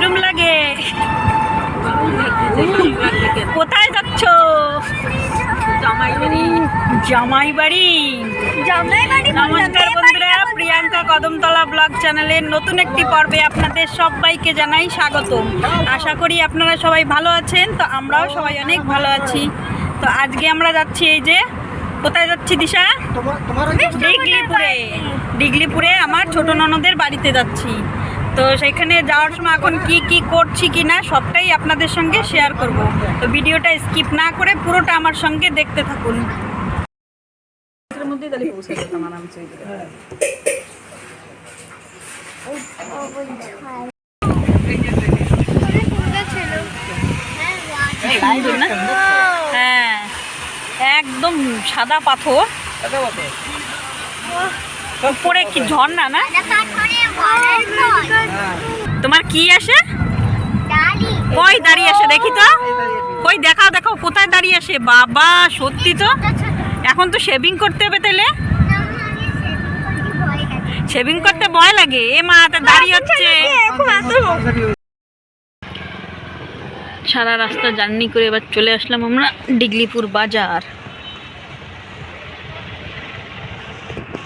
কিরম লাগে। কোথায় যাচ্ছ? জামাই বাড়ি জামাই বাড়ি জামাই বাড়ি নমস্কার বন্ধুরা প্রিয়াঙ্কা কদমতলা ব্লগ চ্যানেলের নতুন একটি পর্বে আপনাদের সবাইকে জানাই স্বাগত আশা করি আপনারা সবাই ভালো আছেন তো আমরাও সবাই অনেক ভালো আছি। তো আজকে আমরা যাচ্ছি এই যে কোথায় যাচ্ছি দিশা? ডিগলিপুরে। ডিগলিপুরে আমার ছোট ননদের বাড়িতে যাচ্ছি। তো সেখানে যাওয়ার সময় এখন কি কি করছি কি না সবটাই আপনাদের সঙ্গে শেয়ার করব। তো ভিডিওটা স্কিপ না করে পুরোটা আমার সঙ্গে দেখতে থাকুন। হ্যাঁ একদম সাদা পাথর। উপরে কি ঝর্ণা না? তোমার কি আসে? কই দাঁড়িয়ে আসে দেখি তো। কই দেখাও দেখাও কোথায় দাঁড়িয়ে আসে? বাবা সত্যি তো। এখন তো শেভিং করতে হবে তাহলে? শেভিং করতে ভয় লাগে। এ মা তা দাঁড়িয়ে হচ্ছে। সারা রাস্তা জার্নি করে এবার চলে আসলাম আমরা ডিগলিপুর বাজার।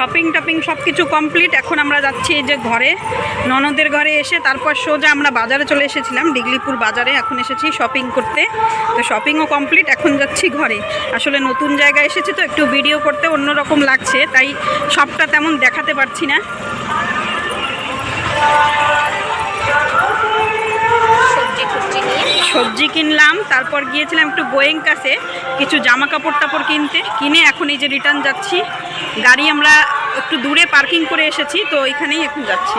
শপিং টপিং সব কিছু কমপ্লিট এখন আমরা যাচ্ছি এই যে ঘরে। ননদের ঘরে এসে তারপর সোজা আমরা বাজারে চলে এসেছিলাম, ডিগলিপুর বাজারে। এখন এসেছি শপিং করতে। তো শপিংও কমপ্লিট এখন যাচ্ছি ঘরে। আসলে নতুন জায়গায় এসেছি তো, একটু ভিডিও করতে অন্যরকম লাগছে। তাই সবটা তেমন দেখাতে পারছি না সবজি টুবজি নিয়ে সবজি কিনলাম, তারপর গিয়েছিলাম একটু গোয়েং কাছে, কিছু জামা কাপড় টাপড় কিনতে। কিনে এখন এই যে রিটার্ন যাচ্ছি। গাড়ি আমরা একটু দূরে পার্কিং করে এসেছি, তো এখানেই এখন যাচ্ছি।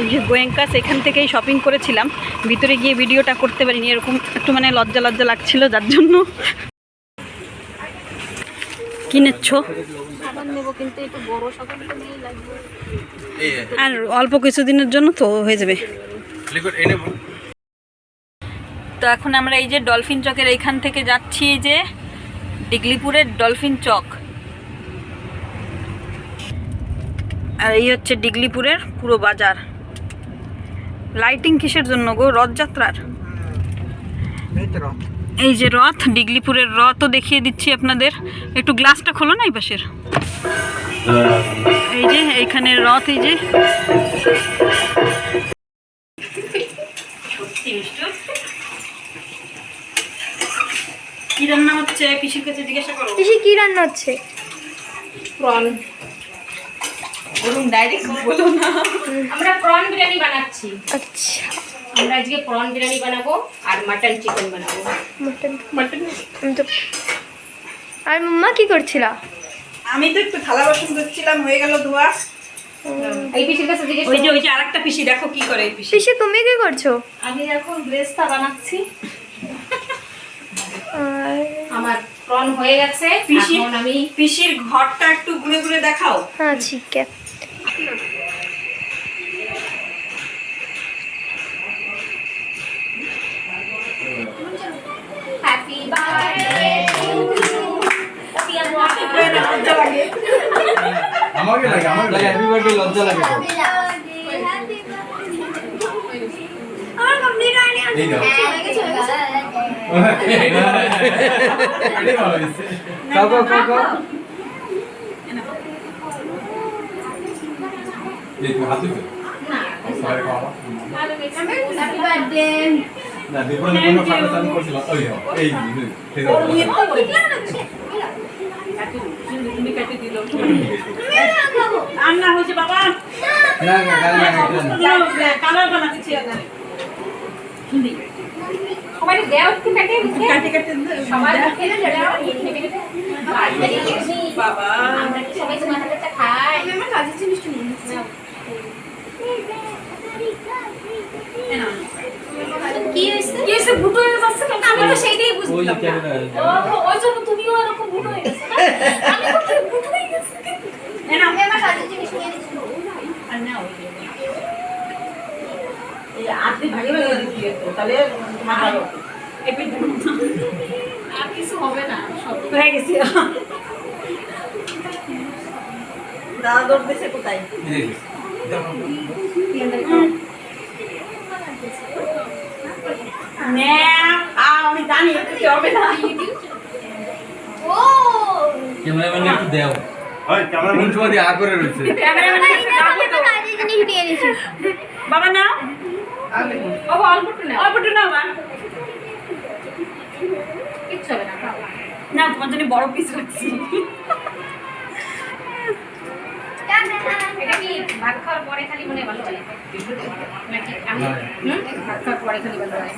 এই যে গোয়েঙ্কাস এখান থেকেই শপিং করেছিলাম। ভিতরে গিয়ে ভিডিওটা করতে পারিনি, এরকম একটু মানে লজ্জা লজ্জা লাগছিল, যার জন্য। কিনেছ? আর অল্প কিছুদিনের জন্য তো হয়ে যাবে। তো এখন আমরা এই যে ডলফিন চকের এইখান থেকে যাচ্ছি যে ডিগলিপুরের ডলফিন চক। আর এই হচ্ছে ডিগলিপুরের পুরো বাজার। লাইটিং কিসের জন্য গো? রথযাত্রার? এই যে রথ, ডিগলিপুরের রথও দেখিয়ে দিচ্ছি আপনাদের। একটু গ্লাসটা খোলো না এই পাশের? এই যে, এইখানে রথ, এই যে সত্যি মিষ্টি কি রান্না হচ্ছে পিসির কাছে জিজ্ঞাসা করো। পিসি কি রান্না হচ্ছে? প্রন বলুন ডাইরেক্ট বলো না। আমরা প্রন বিরিয়ানি বানাচ্ছি। আচ্ছা। আমরা আজকে প্রন বিরিয়ানি বানাবো আর মাটন চিকেন বানাবো। মটন। মাটন। আর মাম্মা কি করছিলা? আমি তো একটু থালা বাসন ধুচ্ছিলাম হয়ে গেল ধোয়া। এই পিসির কাছে জিজ্ঞেস ওই যে ওই যে আরেকটা পিসি দেখো কি করে এই পিসি। পিসি তুমি কি করছ? আমি এখন ব্রেস্তা বানাচ্ছি। আর আমার প্রন হয়ে গেছে। পিসি এখন আমি পিসির ঘরটা একটু ঘুরে ঘুরে দেখাও। হ্যাঁ ঠিক আছে। হ্যাপি বার্থডে টু ইউ লজ্জা লাগে আমাকে লাগে আমাকে লাগে। হ্যাপি বার্থডে লজ্জা লাগে খাও খাও খাও এই দাও, রান্না হয়েছে বাবা না না না। কালার বানাচ্ছি সবাই দেও একটু আমরা ভুটো হয়ে যাচ্ছে কেন? আমি তো সেইটাই বুঝলাম ওই জন্য তুমিও এরকম ভুটো হয়ে গেছো না? আমি তো কি হয়ে গেছি। আর না ওই আপনি ভাগে ভাগে তাহলে আর কিছু হবে না হয়ে গেছি দাদা দৌড় দিছে কোথায় আমি জানি হবে না ক্যামেরাম্যান একটু দাও ক্যামেরাম্যান চুয়া করে রয়েছে বাবা না বাবা মা কিচ্ছু হবে না, না তোমার জন্য বড় পিস রাখছি। এটা কি ভাত খাওয়ার পরে খালি মনে ভালো হয়? নাকি হুম? ভাত খাওয়ার পরে খালি ভালো হয়?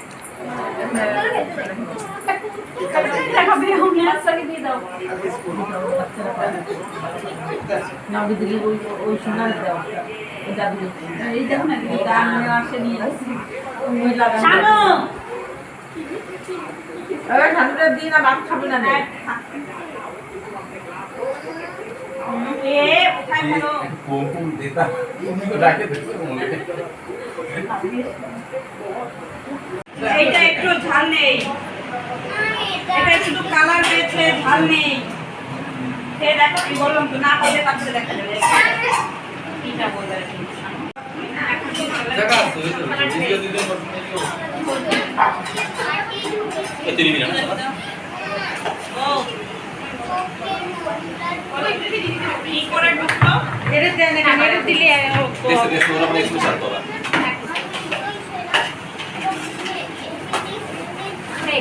আসাকে দিয়ে না ভাত খাবে না কোন দেতা ডাকে দেখো মনে এইটা একটু ঝাল নেই। এটা শুধু কালার পেয়েছে ঝাল নেই। সে দেখো আমি বললাম তো না হলে তারপরে দেখা যাবে। আর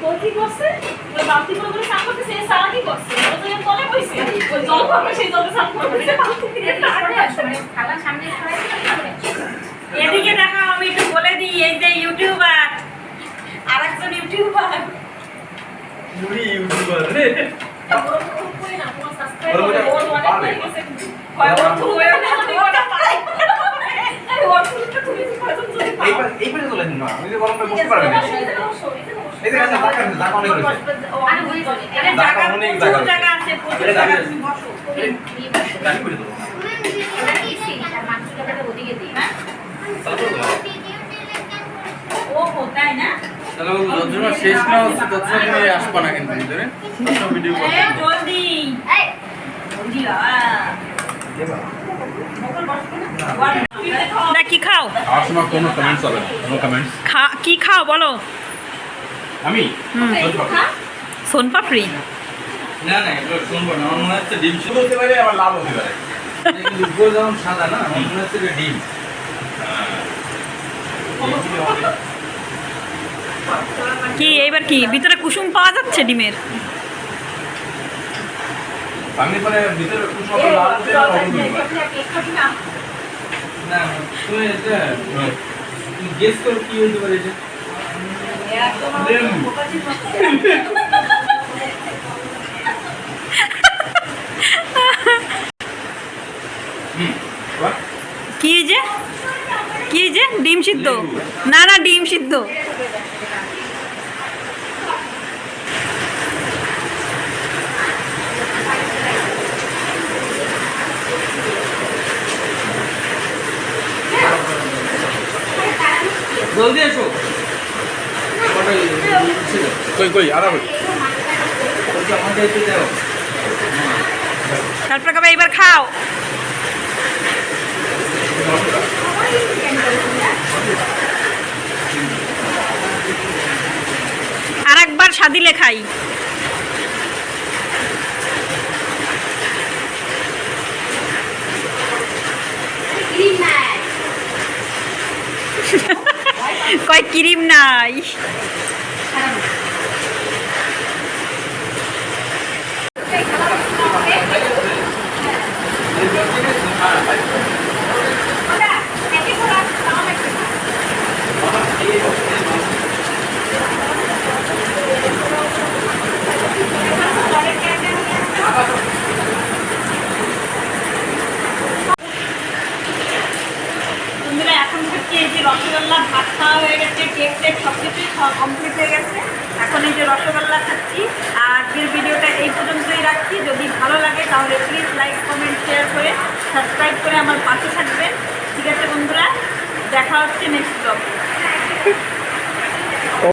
দেখা তো এই কি করছে? ওই বালতি করে করে স্নান করতেছে, এ সারা কি করছে? ও তো এর তলে বইছে। ওই জল ভরবে, সেই জলে স্নান করবে। এদিকে দেখাও আমি একটু বলে দিই এই যে ইউটিউবার আর একজন ইউটিউবার। মুড়ি ইউটিউবার রে? এই পাশে চলে না আমি বুঝতে শেষ না হচ্ছে আসবা না কিন্তু ভিতরে। ভিডিও জলদি কি খাও? খাওয়ার কোনো কমেন্টস হবে না? কোনো কমেন্টস কি খাও বলো। আমি? সোন পাপড়ি। না না শুনব না আমার মনে হচ্ছে ডিম শুধু হতে পারে আবার লাভ হতে পারে। কিন্তু উপরে যেমন সাদা না আমার মনে হচ্ছে যে ডিম। কি এইবার কি? ভিতরে কুসুম পাওয়া যাচ্ছে ডিমের? আমি পরে ভিতরে পারে অন্য না। তুমি এটা তুমি গেস করো কি হতে পারে এটা। কি যে? কি যে? ডিম সিদ্ধ? না না ডিম সিদ্ধ। কই কই আরাম তারপরে কবে এবার খাও? আর একবার সাদিলে খাই। কয় ক্রিম নাই? রসগোল্লা, ভাত খাওয়া হয়ে গেছে কেক টেক সব কিছুই কমপ্লিট হয়ে গেছে। এখন এই যে রসগোল্লা খাচ্ছি আর আজকের ভিডিওটা এই পর্যন্তই রাখছি। যদি ভালো লাগে তাহলে প্লিজ লাইক কমেন্ট শেয়ার করে সাবস্ক্রাইব করে আমার পাশে থাকবেন। ঠিক আছে বন্ধুরা, দেখা হচ্ছে নেক্সট ব্লগে